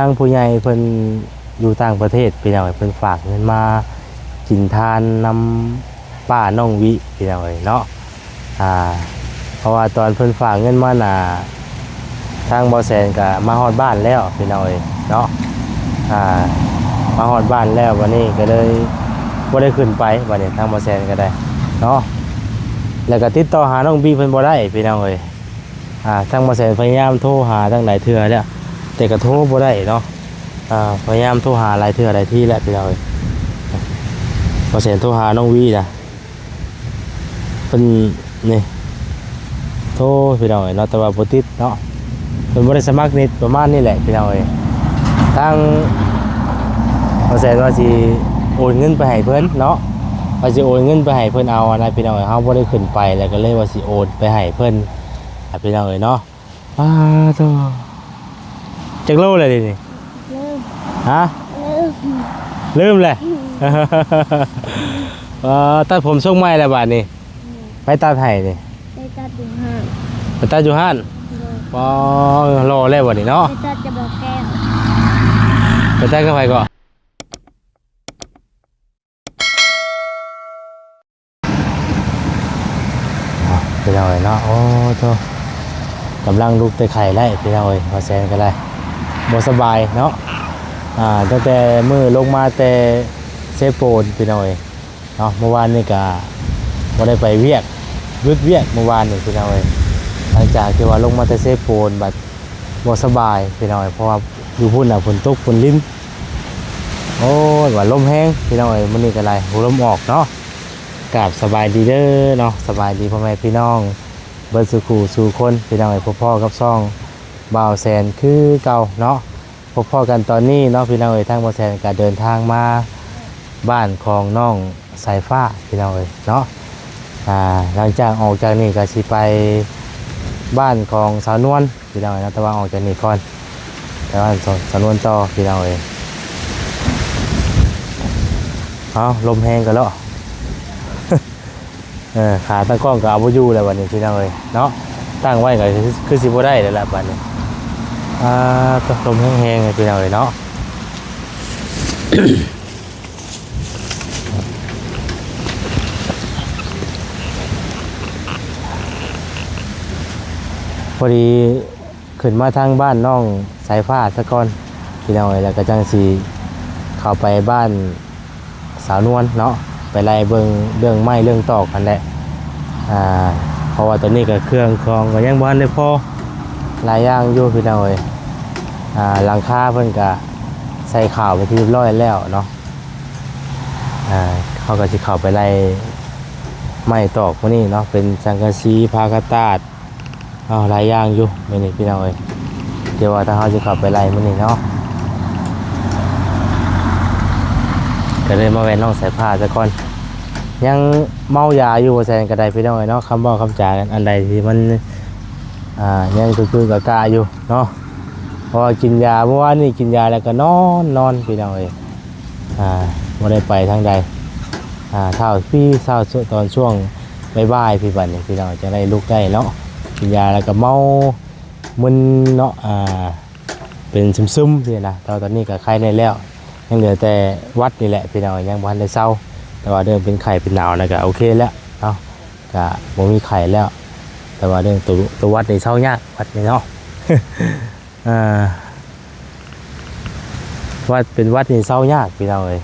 ทางผู้ใหญ่เพิ่นอยู่ต่างประเทศพี่น้องเอ้ยเพิ่นฝากเงินมากินทานนำป้าน้องวิพี่น้องเอ้ยเนาะอ่าเพราะว่าตอนเพิ่นฝากเงินมาน่ะทางบ่แซนก็มาฮอดบ้านแล้วพี่น้องเอ้ยเนาะอ่ามาฮอดบ้านแล้ววันนี้ก็เลยบ่ได้ขึ้นไปวันนี้ทางบ่แซนก็ได้เนาะแล้วก็ติดต่อหาน้องบีเพิ่นบ่ได้พี่น้องเอ้ยอ่าทางบ่แซนพยายามโทรหาทางหลายเทื่อแล้ว แต่ก็โทรบ่ได้เนาะพยายามโทรหาหลายเทื่อหลายที่แหล้วพี่น้องเอ้ยบ่แซนโทรหาน้องวีนะเพิ่นนี่โทรพี่น้องเอ้ยเนาะแต่ว่าบ่ติดเนาะเพิ่นบ่ได้สมัครนิดประมาณนี้แหละพี่น้องเอ้ยทางบ่แซ่นว่าสิโอนเงินไปให้เพิ่นเนาะว่าสิโอนเงินไปให้เพิ่นเอาอะนะพี่น้องเอ้ยเฮาบ่ได้ขึ้นไปแล้วก็เลยว่าสิโอนไปให้เพิ่นอะพี่น้องเอ้ยเนาะอ้าโต จักโลเลยดินี่เริ่มฮะเริ่มลืมเลยเอ่อตัดผมทรงใหม่แล้วบาดนี้ไปตัดให้นี่ไปตัดดูห้างไปตัดอยู่ห้านเลยปอรอแล้วบัดนี้เนาะไปตัดจะบอกแก้มไปแจ้งกันไปก่อนพี่น้อยเนาะโอ้โตกำลังลุกแต่ไข่ไล่พี่น้อยมาแซนกันเลย บ่สบายเนาะอ่าตั้งแต่มือลงมาแต่เซโปนพี่น้อยเนาะเมื่อวานนี่ก็บ่ได้ไปเวียกยุดเวียกเมื่อวานนี่พี่น้อยหลังจากที่ว่าลงมาแต่เซโปนบัดบ่สบายพี่น้อยเพราะว่าอยู่พุ่นน่ะฝนตกฝนลิ้นโอ้ยว่าลมแห้งพี่น้องเอ้ยมื้อนี้ก็ไรหูลมออกเนาะกราบสบายดีเด้อเนาะสบายดีพ่อแม่พี่น้องเบิดสุขูสู่คนพี่น้องเอ้พ่อพ่อกับซ่อง บ่าวแสนคือเก่าเนาะพ่อพ่อกันตอนนี้เนาะพี่น้องเอ้ยทางบ่าวแสนก็เดินทางมาบ้านของน้องสายฟ้าพี่น้องเอ้ยเนาะอ่าหลังจากออกจากนี่ก็สิไปบ้านของสาวนวลพี่น้องเอ้ยนะแต่ว่าออกจากนี่ก่อนแต่ว่าสาวนวลต่อพี่น้องเอ้ยเอาลมแห้งกันแล้วเออขาตั้งกล้องก็เอาไ่อยู่แล้ววันนี้พี่น้องเอ้ยเนาะตั้งไว้ก็คือคือสิบ่ได้แล้วล่ะบัดนี้ อ่าก็ลมแห้งๆเลยพี่น้องเอ้ยเนาะพอดีขึ้นมาทางบ้านน้องสายฟ้าสะก่อนพี่น้องเอ้ยแล้วก็จังสีเข้าไปบ้านสาวนวลเนาะไปไล่เบิงเรื่องไม้เรื่องตอกกันแหละอ่าเพราะว่าตอนนี้ก็เครื่องคองก็ยังบ้านได้พอ หลายอย่างอยู่พี่น้องเอ้ยอ่าหลังคาเพิ่นก็ใส่ข่าวไปที่เรียบร้อยแล้วเนาะอ่าเขาก็สิเข้าไปไล่ไม้ตอกพวกนี้เนาะเป็นสังกะสีพากระตาดเอาหลายอย่างอยู่มื้อนี้พี่น้องเอ้ยเดี๋ยวว่าถ้าเขาสิเข้าไปไล่มื้อนี้เนาะก็เลยมาแวนน้องสายผ้าซะก่อนยังเมายาอยู่บ่แซนก็ได้พี่น้องเอ้ยเนาะคำบอกคำจากันอันใดที่มัน อ่ายังคือกับกาอยู่เนาะพอกินยาเมื่อวานนี่กินยาแล้วก็นอนนอนพี่น้องเอ้ยอ่าบ่ได้ไปทางใดอ่าเท่าพี่เท่าตอนช่วงบ่ายๆพี่บัดนี่พี่น้องจะได้ลุกได้เนาะกินยาแล้วก็เมามึนเนาะอ่าเป็นซึมๆนี่นะแต่ว่าตอนนี้ก็ไข้ได้แล้วยังเหลือแต่วัดนี่แหละพี่น้องยังวันได้เศร้า แต่ว่าเรื่องเป็นไข่เป็นหนาวนะก็โอเคแล้วเนาะก็บ่มีไข่แล้ว แต่ว่าเรื่องตัวตัววัดในี่เศร้ายากวัดในเนาะอ่าวัดเป็นวัดในเศร้ายากพี่น้องเอ้ย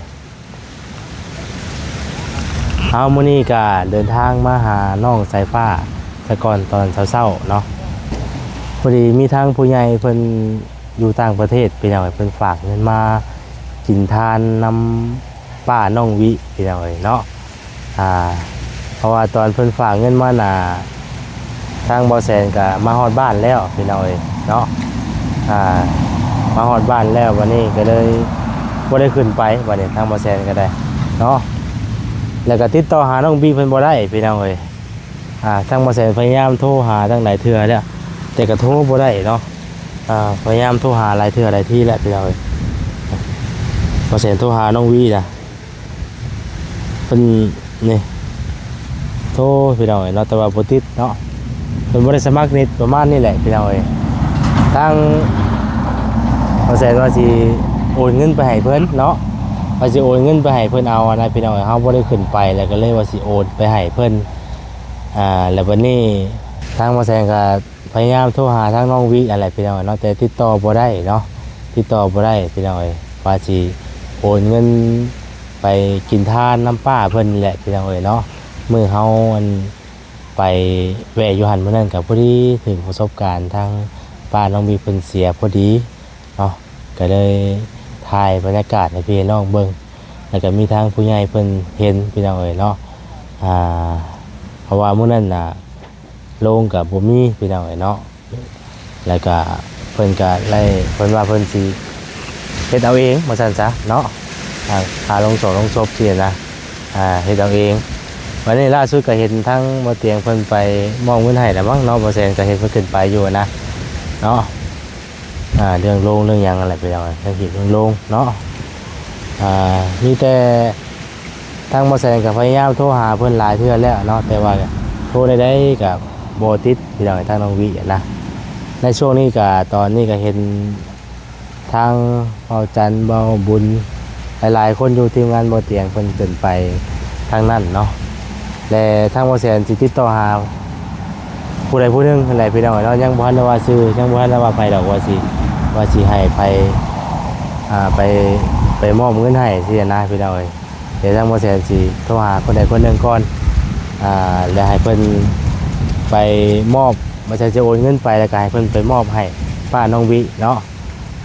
เอามื้อนี้ก็เดินทางมาหาน้องสายฟ้าแต่ก่อนตอนเช้าๆเนาะพอดีมีทางผู้ใหญ่เพิ่นอยู่ต่างประเทศพี่น้องเอ้ยเพิ่นฝากเงินมากินทานนำป้าน้องวิพี่น้องเอ้ยเนาะอ่าเพราะว่าตอนเพิ่นฝากเงินมาน่ะ ทางบอแซนก็มาฮอดบ้านแล้วพี่น้อยเนาะอ่ามาฮอดบ้านแล้ววันนี้ก็เลยบ่ได้ขึ้นไปวันนี้ทางบอแซนก็ได้เนาะแล้วก็ติดต่อหาน้องบีเพิ่นบ่ได้พี่น้องเอ้ยอ่าทางบอแซนพยายามโทรหาทั้งหลายเทื่อแล้วแต่ก็โทรบ่ได้เนาะอ่าพยายามโทรหาหลายเทื่อหลายที่แล้วพี่น้องเอ้ยพอเสียนโทรหาน้องวีนะเป็นนี่โทรพี่น้องเอ้ยเนาะแต่ว่าบ่ติดเนาะ เป็นบ่ได้สมัครนิดประมาณนี้แหละพี่น้องเอ้ยทางเราแสนว่าสิโอนเงินไปให้เพิ่นเนาะว่าสิโอนเงินไปให้เพิ่นเอาอะนะพี่น้องเฮาบ่ได้ขึ้นไปแล้วก็เลยว่าสิโอนไปให้เพิ่นอ่าแล้ววันนี้ทางมอแสนก็พยายามโทรหาทางน้องวิอะไรพี่น้องเนาะแต่ติดต่อบ่ได้เนาะติดต่อบ่ได้พี่น้องเอ้ยว่าสิโอนเงินไปกินทานน้ำป้าเพิ่นนี่แหละพี่น้องเอ้ยเนาะมือเฮาอัน ไปแวะอยู่หันเมื่อนั้นกับพอดีถึงประสบการณ์ทางป้าน้องมีเพิ่นเสียพอดีเนาะก็เลยถ่ายบรรยากาศให้พี่น้องเบิ่งแล้วก็มีทางผู้ใหญ่เพิ่นเห็นพี่น้องเอ้ยเนาะอ่าเพราะว่ามื้อนั้นน่ะโลงกับบ่มีพี่น้องเอ้ยเนาะแล้วก็เพิ่นก็ไล่เพิ่นว่าเพิ่นสิเฮ็ดเอาเองว่าซั่นซะเนาะอ่าค่าลงศพลงศพเสียนะอ่าเฮ็ดเอาเอง วันนี้ล่าสุดก็เห็นทั้งมาเตียงเพิ่นไปมองเงินให้แล้วมั้งเนาะบ่แซนก็เห็นเพิ่นขึ้นไปอยู่นะเนาะอ่าเรื่องโรงเรื่องยังอะไรไปแล้วเรื่องหินเรื่องโรงเนาะอ่ามีแต่ทางบ่แซนก็พยายามโทรหาเพิ่นหลายเทื่อแล้วเนาะแต่ว่าโทรได้ๆก็บ่ติดพี่น้องทางน้องวินะในช่วงนี้ก็ตอนนี้ก็เห็นทางเบาจันเบาบุญหลายๆคนอยู่ทีมงานบ่เตียงเพิ่นขึ้นไปทางนั้นเนาะ และทางบ่แสนสิติดต่อหาผู้ใดผู้หนึงนั่นแหละพี่น้องเนาะยังบ่ทันได้ว่าซื้อยังบ่ทันได้ว่าไปดอกว่าสิว่าสิให้ไปอ่าไปไปมอบเงินให้สินะพี่น้องเอ้ยเดี๋ยวทางบ่แสนสิโทรหาคนใดคนหนึ่งก่อนอ่าแล้วให้เพิ่นไปมอบบ่ใช่จะโอนเงินไปแล้วก็ให้เพิ่นไปมอบให้ป้าน้องวิเนาะ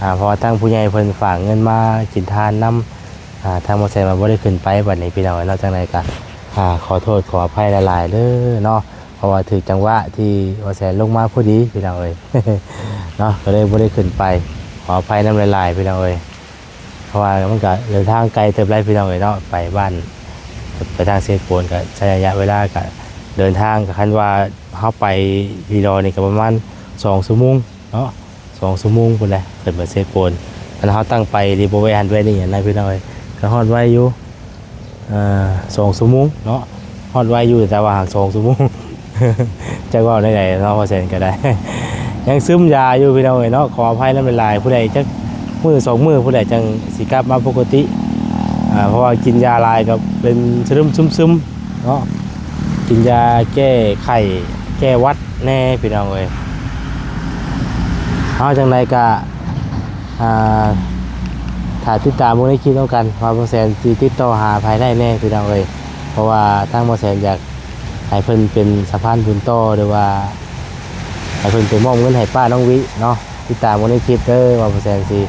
อ่าพราะว่าทางผู้ใหญ่เพิ่นฝากเงินมากินทานนํอ่าทางบ่แสนมาบ่ได้ขึ้นไปบัดนี้พี่น้องเนาะจังไดก็ อ่าขอโทษขออภัยหลายๆเด้อเนาะเพราะว่าถือจังหวะที่ว่าแสนลงมาพอดีพี่น้องเอ้ยเนาะก็เลยบ่ได้ขึ้นไป ขออภัยน้ำหลายๆพี่น้องเอ้ยเพราะว่ามันก็เดินทางไกลเติบไรพี่น้องเอ้ยเนาะไปบ้านไปทางเซโปนก็ใช้ระยะเวลาก็เดินทางกับคันว่าเฮาไปวีรอนี่ก็ประมาณ2ชั่วโมงเนาะ2ชั่วโมงพุ่นแหละเกิดมาเซโปนอันเฮาตั้งไปรีโบเวหันด้วยนี่นะพี่น้องเอ้ยก็ฮอดไว้อยู่ สองชั่วงเนาะฮอดไว้อยู่แต่ว่าหากสองชั่วงจะก็ได้ไหนเนาะพอเซ็นก็ได้ ยังซึมยาอยู่พี่น้องเอ้ยเนาะขออภัยน้ำเป็นลายผู้ใดจักมือสองมือผู้ใดจังสิกลับมาปกติอ่าเพราะว่ากินยาลายก็เป็นซึมซึมซึมๆเนาะกินยาแก้ไข้แก้วัดแน่พี่น้องเอ้ยเอาจังไรก็อ่า ถ้าติดตามมูลนิธิต้องกันว่าโมแซนสิติดต่อหาภายได้แน่พี่น้องเลยเพราะว่าทางโมแซนอยากให้เพิ่นเป็นสะพานบุญต่อหรือว่าให้เพิ่นไปมอบเงินให้ป้าน้องวิเนาะติดตามมูลนิธิเด้อว่าโมแซนสิ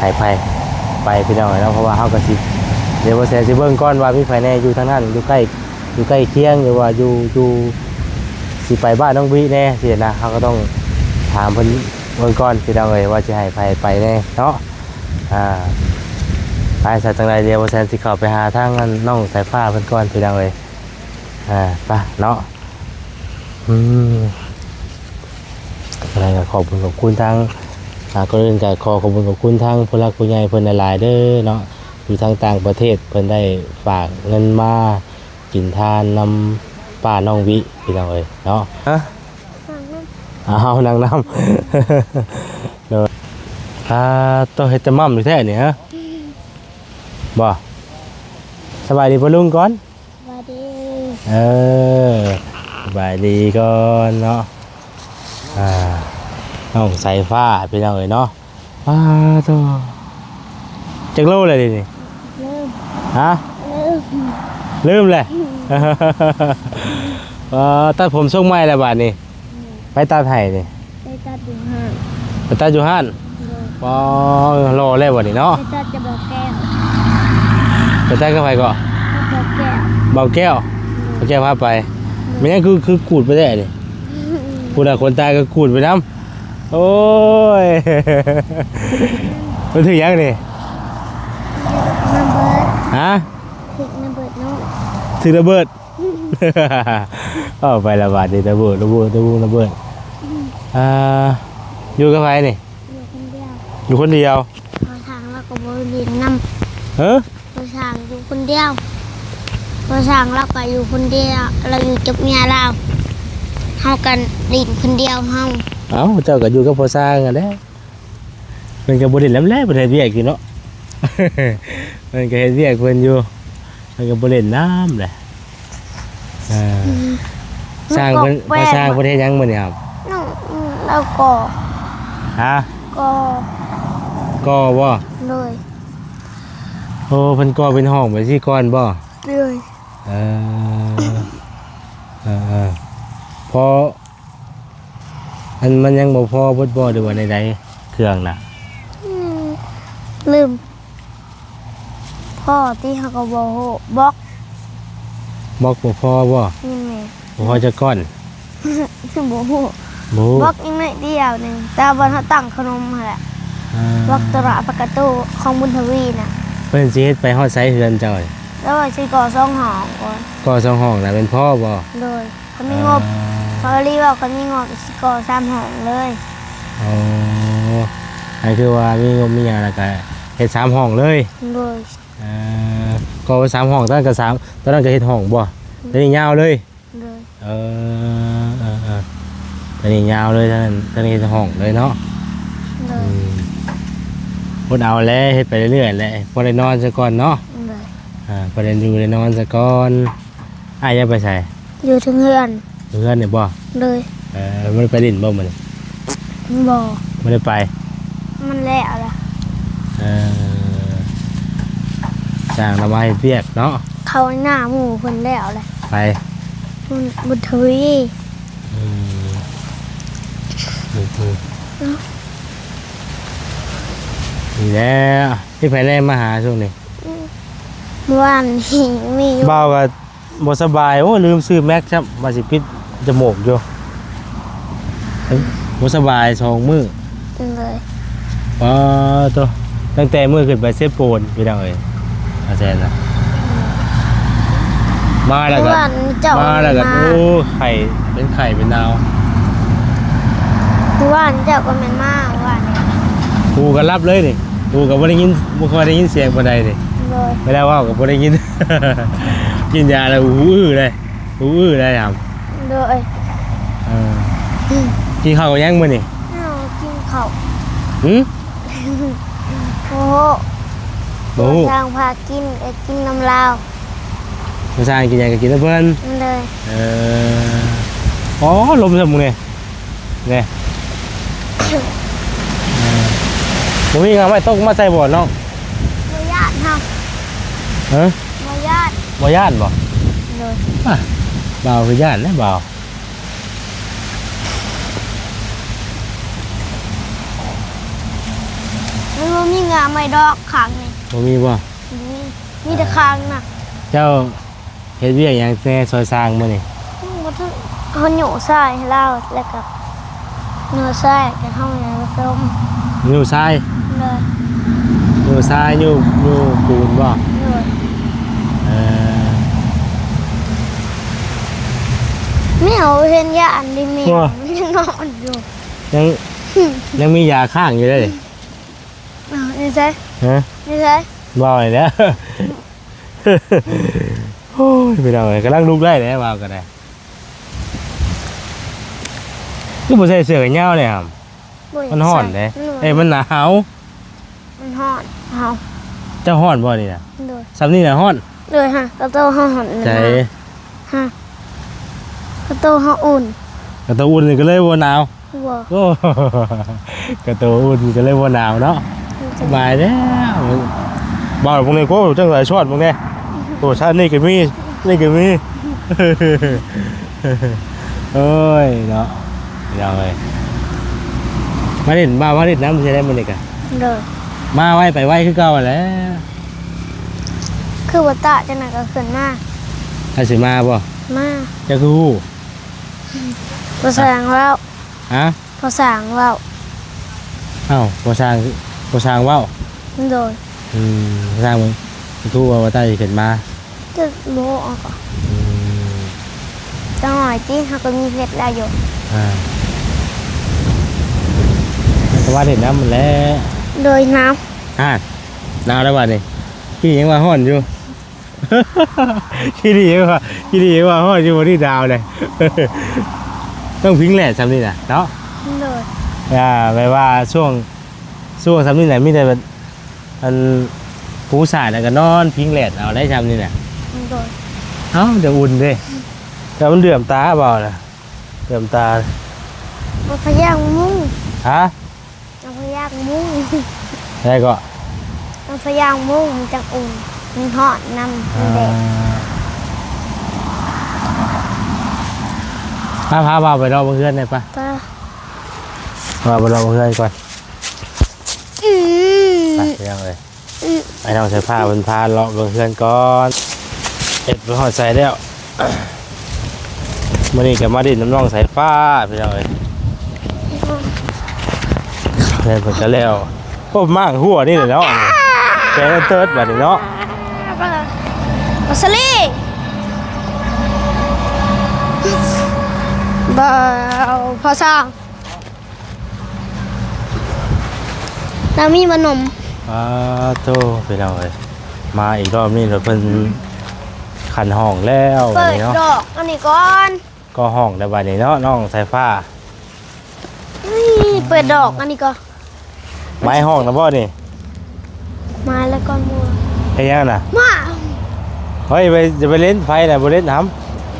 ให้ไปไปพี่น้องเลยเนาะเพราะว่าเฮาก็สิเดี๋ยวโมแซนสิเบิ่งก่อนว่ามีภายในอยู่ทางนั้นอยู่ใกล้อยู่ใกล้เคียงหรือว่าอยู่อยู่สิไปบ้านน้องวิแน่สินะเฮาก็ต้องถามเพิ่นเบิ่งก่อนพี่น้องเลยว่าสิให้ไปไปแน่เนาะ อ่าไปสายจังไรเดียวแซนสิเข้าไปหาทางนั้นน้องสายฟ้าเพิ่นก่อนพี่ดังเลยอ่าไปเนาะอืมอะไรก็ขอบคุณขอบคุณทางอ่าก็เรื่องการขอขอบคุณขอบคุณทางผู้รักผู้ใหญ่เพิ่นหลายๆเด้อเนาะอยู่ทางต่างประเทศเพิ่นได้ฝากเงินมากินทานนำป้าน้องวิพี่น้องเอ้ยเนาะฮะฟังน้ำเอานางน้ำเดี๋ยว อ่าต้องเฮ็ดจะมั่มอยู่แท้นี่ฮะบ่สบายดีป่ะลุงก่อนสวัสดีเออสบายดีก่อนเนาะอ่าน้องสายฟ้าพี่น้องเอ้ยเนาะว้าตัวจักโลเลยดินี่เริ่มฮะเริ่มลืมเลย เออตัดผมทรงใหม่แล้วบาดนี้ ไปตัดให้นี่ไปตัดดึงห้างไปตัดอยู่ห้าน เลยปอรอแล้วบัดนี้เนาะไปตัดจะบอกแก้วไปตัดกับไผก็ไปบอกแก้วเบาแก้วเบาแก้วพาไปไม่งั้นคือคือกูดไปได้ดิกูน่ะคนตายก็กูดไปน้ำโอ้ยมันถึงยังนี่น้ำเบิร์ดฮะพริกน้ำเบิร์ดน้องถึงระเบิดเอาไประบาดดิระเบิดระเบิดระเบิดระเบิดอ่าอยู่กับใครนี่ อยู่คนเดียวอยู่คนเดียวพอทางแล้วก็บริเวณน้เฮ้อำพอทางอยู่คนเดียวพอทางแล้วก็อยู่คนเดียว เราอยู่จับเมียเราเฮากันดินคนเดียวเฮาเอ้าเจ้าก็อยู่กับพ่อสร้างกันแหล้วมันก็บ่ได้แหลมแลบ่ได้เฮ็ดเวียกอยู่เนาะ มันก็เฮ็ดเวียกเพิ่นอยู่มันก็บ่เล่นน้ำแหละเออสร้างเพิ่นมาสร้างประเทศยังมื้อนี่ครับน้องแล้วก็ฮะ ก็ก็บ่เลยโอ้เพิ่นก็เป็นห้องไปสิก่อนบ่เลยเออเออเออพออันมันยังบ่พอเบิดบ่หรือว่าใดๆเครื่องน่ะอืมลืม พ่อที่เขาก็บอกบล็อกบอกบ่พอบ่นี่แม่บ่พอจะก้อน คือบอก บ่บล็อกยังไงเดียวหนึ่งแต่บนเขาตั้งขนมมาแหละอ่าบล็อกตระปากาตูของบุญทวีน่ะเพิ่นสิเฮ็ดไปฮอดไสเฮือนเจ้านี่แล้วก็ชื่อก่อซ่องหองก่อนก็สองห้องน่ะเป็นพ่อบ่เลยเขามีงบเขาเรียกว่าเขามีงบสิก่อสามห้องเลยอ๋ออันคือว่ามีงบมีหยังแล้วก็เฮ็ดสามห้องเลยเลยอ่าก็สามห้องตอนนั้นก็สามตอนนั้นก็เฮ็ดห้องบ่ตอนนี้ยาวเลย เลยเออเออเออตอ นนี้ยาวเลยตอนนั้นตอนนี้เฮ็ดห้องเลยเนาะเลอืยมพดเอาแล้วเฮ็ดไปเรื่อยๆแหละพอได้นอนซะก่อนเนาะเลยอ่าพอได้อยู่ได้นอนซะก่อนอ้ายอยังไปใส่อยู่ถึงเฮือนเพื่อนเนี่ยบ่เลยเออมันไปดินบ่มันบอกไม่ได้ไปมันแล้วล่ะเออจ้างระบายเรียกเนาะเขาหน้าหมู่คนแล้วแหละไปบุญบุญทวีอืม อืมอืมเนาะนี่แหล้วที่ไปแรกมาหาช่วงนี้เมื่อวานหิงมีอยู่เบาก็บ่สบายโอ้ลืมซื้อแม็กครับมาสิปิดจมูกอยู่เอ้ยบ่สบายสองมื้อเลยอ๋อตัวตั้งแต่มื้อขึ้นไปเซฟโปนพี่น้องเอ้ยอาจารย์นะมาแล้วเมื่ก็อวานเจ้ามาแล้วก็มาโอ้ไข่เป็นไข่เป็นดาว เมื่อวานเจ้าก็แม่นมากวานกูก็รับเลยนี่กูก็บ่ได้ยินบ่ค่อยได้ยินเสียงบ่ได้นี่เลยไม่ได้เว่าก็บ่ได้ยิน กินยาแล้วหูอื้อเลยหูอื้อเลยครับเลยเออกินข้าวกับยังมื้อนี่เอากินข้าวหึโอ้โหบ่ฮู้ทางพากินเอ็ดกินน้ำลาวผู้ชายกินหยังก็กินแล้วเพิ่นเลยเอออ๋อลมซะมึงนี่นี่เออ บ่มีงานไว้ตกมาใส่บ่อน้องมญาติเฮาฮะมญาติบ่ย่านบ่เลยอะบ่าวคือย่านนะบ่าวไม่รู้มีงาไม่ดอกขังนี่บ่มีบ่มีมีแต่ขังน่ะ เจ้าเฮ็ดเวียกหยังแน่ซอยสร้างมื้อนี่มันทั้งเขาหนูใส่ให้เราแล้วกั บเนื้อใส่กันห้องในผสมอยู่ทรายเลยอยู่ทรายอยู่อยู่ปูนบ่เลยเออไม่เอาเห็นยาอันดิเมว้ามันยังนอนอยู่ยังยังมียาข้างอยู่เลยเอานี่ใช่ฮะนี่ใช่บ่อยแล้ว โอ้ยไปเอาเลยกำลังลุกได้แล้วว่าก็ได้ก็บ่ใส่เสื้อกันยาวเลยครับบ่อยากมันร้อนเด้ใส่เอ้ยมันหนาวมันร้อนเอาเจ้าร้อนบ่นี่น่ะเลยซ้ำนี่น่ะร้อนเลยฮะกระโตห้าหันใจฮะกระโตห้าอุ่นกระตัวอุ่นนี่ก็เลยบ่หนาวบ่โอ้กระตัวอุ่นก็เลยบ่หนาวเนาะสบายแล้วบ่าวพวกนี้ก็จังหลายช็อตพวกนี้โอ้ชาตินี่ก็มีนี่ก็มี เอ้ยเนาะ เดี๋ยวเลยมาเล่นมามาเล่นน้ำใช่ได้มันเด็กอะเลยมาไว้ไปไว้คือเก่าแหล้วคือว่าตาจะหนักก็ขึ้นมาถ้าสิมาบ่มาจะคือฮู้ภาษาว่าวฮะภาษาว่าวเอ้าบ่สร้างบ่สร้างเว้าโดยอืมบ่สร้างมึงทู่ว่าว่าตาสิขึ้นมาจะโมออกอืมจังหน่อยที่เขาก็มีเพชรแล้วอยู่อ่า แต่ว่าเล่นน้ำมันแหล้วโดยน้อ่าหนาวแล้ววันนี้พี่ยังว่าห้อนอยู่ พี่ดียังว่าพี่ดียังว่าห้อนอยู่บนที่ดาวเลย ต้องพิงแหละทำนี่นะเนาะำโดยอ่าแปลว่าช่วงช่วงสำนี้ไหนมีแต่แบบอันผู้สายแล้วก็นอนพิงแหลดเอาได้ทำนี่แหละ โดยเอ้าเดี๋ยวอุ่นเด้แต่มันเดือมตาเปล่านะเดือมตามาพยางมุ้งฮะมาพยางมุ้งได้ก็มาพยางมุ้งมันจะอุ่นมันหอดน้ำมันแดดพาพาพาไปรอเพื่อนได้ปะก็พาไปรอเพื่อนก่อนอืไปมไปยังเลยอืมไอ้น้องใส่ผ้าเป็นพาเลาะเพื่อนก่อนเอ็ดไปหอดใส่แล้วมื่อนี้กับมาดินน้ำน้องใส่ฟ้าไปยังเลย เล่นผลกันแล้วพวกมากหัวนี่เลยเนาะแกเติร์ดแบบนี้เนาะมาสลี่บ่าวพอสร้างน้ำมีขนมอ้าโตไปยังเลยมาอีกรอบนี้เราเพิ่นขันห้องแล้วบัเปิดดนี้เนาะดอกอันนี้ก่อนก็ห้องในบัดนี้เนาะน้องใส่ฟ้านี่เปิดดอกอันนี้ก็ ไม้ห้องนะบ่นี่มาแล้วก็มัวไอ้ยังน่ะมาเฮ้ยไปจะไปเล่นไฟน่ะบ่เล่นน้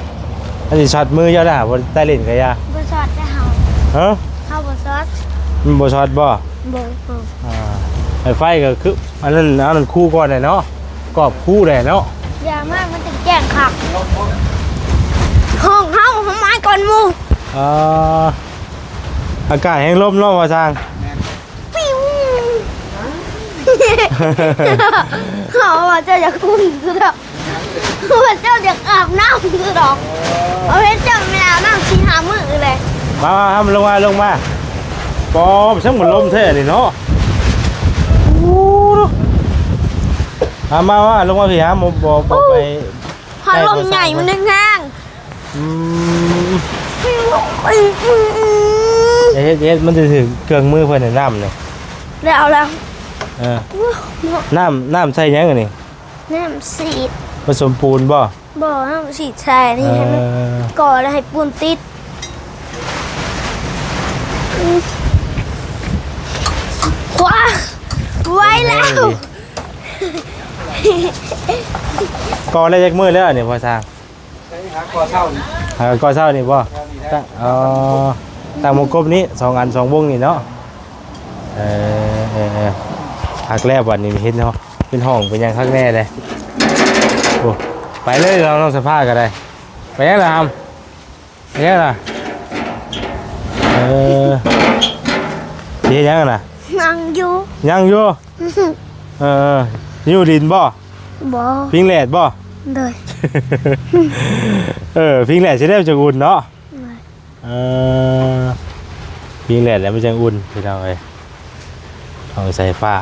ำอันนี้ช็อตมือเจ้าน่ะบ่ได้เล่นกะยาบซอดจะเห่าฮะเข้าบซอดมันบ่ช็อตบ่บ่เห่าอ่าไอ้ไฟก็คืออันนั้นอันนั้นคู่ก่อนน่ะเนาะกรอบคู่แหละเนาะอย่ามากมันจะแจ้งขักห้องเฮาห้องไม้ก่อนหมูอ่าอากาศแห้งลมเนาะว่าทาง ปิ้ว เขาว่าเจ้าอยากคุ้นคือดอกว่าเจ้าอยากอาบน้ำคือดอกเอาเพชรเจ้าไม่อาบน้ำชีหามือเลยมามาทำลงมาลงมาปอมช่างเหมือนลมแท้นี่เนาะอู้ดูมามามาลงมาพี่ฮะบ่บ่บ่ไปพัดลมใหญ่มันแห้งอืมๆปิ้วปิ้วปิ้วปิ้วเฮ็ดเฮ็ดมันจะถึงเครื่องมือเพิ่นน่ะน้ำนี่แล้วแล้ว เออน้ำน้ำใส่หยังอันนี่น้ำสีดผสมปูนบ่บ่อน้ำสีดใช่นี่ให้มันเออก่อแล้วให้ปูนติดขวาไว้แล้ว ก่อได้จักมื้อแล้วนี่พ่อสร้างหาคอเช่านี่หาก่อเช้านี่บ่ตั้งเอ๋อตั้งวงกบนี้สองอันสองวงนี่เนาะเออเออเออ หักแรกวันนี้เห็นเนาะเป็นห้องเป็นหยังคักแน่เลยโอ้ไปเลยเราต้องสภาพกันได้ไปยังล่ะครับไปยังล่ะเออสิเฮ็ดหยังกันน่ะนั่งอยู่ยังอยู่เอออยู่ดินบ่บ่พิงแหลดบ่เลย เออพิงแหลดจะได้จะอุ่นเนาะเออพิงแหลดแล้วมันจะอุ่นพี่น้องเอ้ยเอาใส่ฟ้า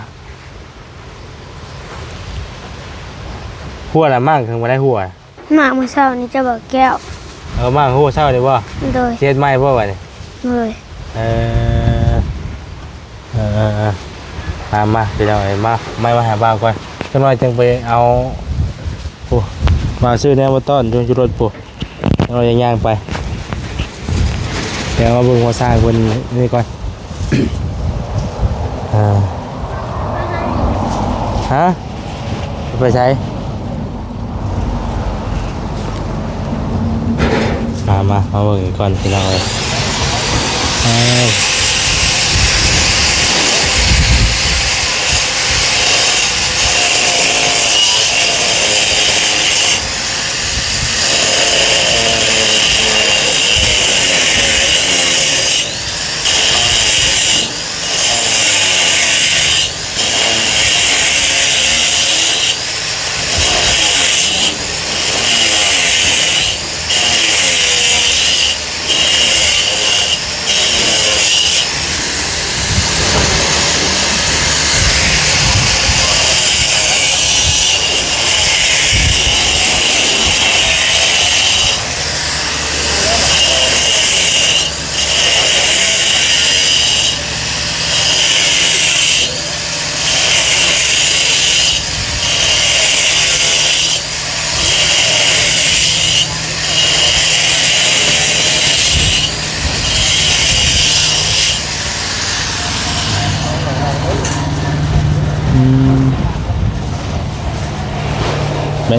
หัวน่ะมั่งถึงมาได้หัว หมาเมื่อเช้านี้จะบอกแก้ว เออมั่งหัวเช่าเลยบ่เลยเช็ดไม้บ่วะนี่เลยเออเออเออเออมามาพี่น้องเอ้ยมาไม่มาหาบ้าวก่อนจังหน่อยจังไปเอาโอ้มาซื้อแนวมาต้อนจงจุรถปุ๊เราย่างย่างๆไปเดี๋ยวมาเบิ่งว่าสร้างคนนี่ก่อน อ่าฮะไปใช้ มามามาเบิ่งก่อนพี่น้องเลย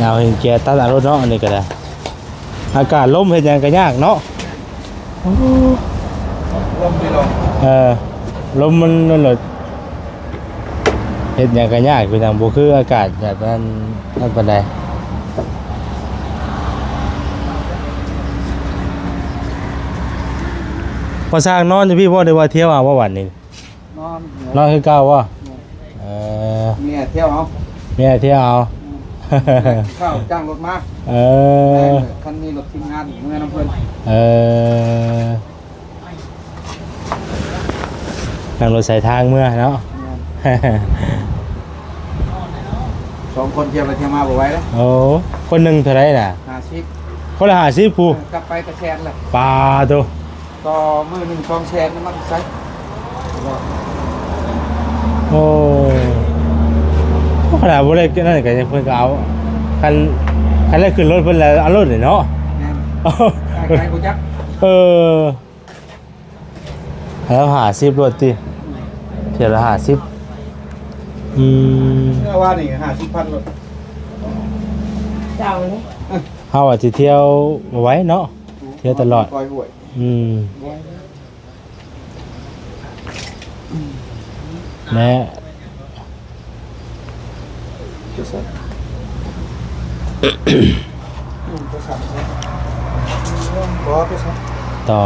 เอ้ยไม่เอาเห็นแกตัดอารถเนาะอันนี้ก็ได้อากาศลมเห็นยังก็ยากเนาะลมดีลมเออลมมันนั่นแหละเห็นยังก็ยากเป็นทางบ่คืออากาศแบบนั้นนั่นปานใดพอสร้างนอนอยู่พี่บ่ได้ว่าเที่ยวเอาว่าวันนี้นอนนอนคือเก่าว่เออเมียเที่ยวเอาแม่เที่ยวเอา ข้าวจ้างรถมาเออคันมีรถทีมงานเมื่อน้ำเพิ่นเออนั่งรถสายทางเมื่อเนาะสองคนเที่ยวไปเที่ยวมาบ่ไหว้แล้วโอ้คนหนึ่งเท่าไรน่ะหาชิปคนละหาสิผู้กลับไปกระแชนเลยปลาตัวต่อมือหนึ่งสองแชนมันใช้โอ้ ขนาดบ่ได้นั่นก็ยังเพิ่นก็เอาคันคันแรกขึ้นรถเพิ่นแล้วเอารถนี่เนาะแน่นเอาใครกูจักเออแล้วหาสิบรถติเที่ยวละหาสิบอืมเมื่อว่านี่หาชิปพันรถเจ้านี่เฮาอาจสิเที่ยวบ่ไหว้เนาะเที่ยวตลอดคอยห่วยอืมและ ตัวสั่นตัวสั่นบอตัวสั่นต่อ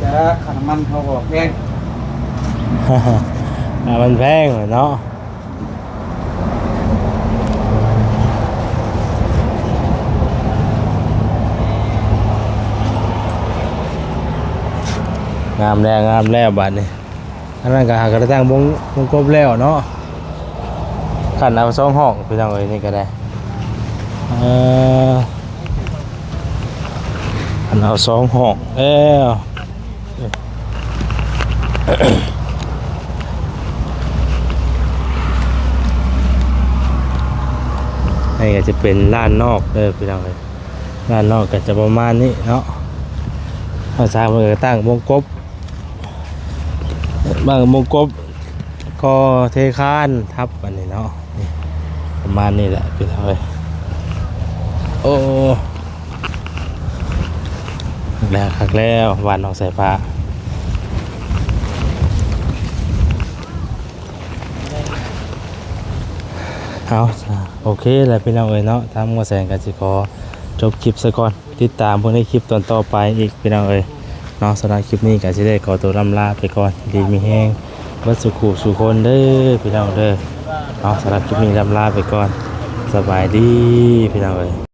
แต่ขาน้ำมันเขาบอกแพ งามแล้วงามแล้วบัดนี้อันนั้นก็หากระตั้งวงวงกบแล้วเนาะขันเอาสองห้องพี่น้องเอ้ยนี่ก็ได้เออขันเอาสองห้องเอ้วนี่ก็จะเป็นล้านนอกเด้อพี่น้องเอ้ยล้านนอกก็จะประมาณนี้เนาะภาษาเมือก็ตั้งวงกบ บางวงกบก็เทคานทับอันนี้เนาะประมาณนี้แหละพี่น้องเอ้ยโอ้แล้วคักแล้ววานน้องสายฟ้าเอาโอเคแล้วพี่น้องเอ้ยเนาะทำกระแสงกันสิขอจบคลิปซะก่อน ติดตามเพื่อนในคลิปตอนต่อไปอีกพี่น้องเอ้ย นาะสำหรับคลิปนี้ก็จะได้ขอตัวลำลาไปก่อนดีมีแห้งวัดสุขุสุคนเด้อพี่น้องเด้อเนาะสำหรับคลิปนี้ลำลาไปก่อนสบายดีพี่น้องเอ้ย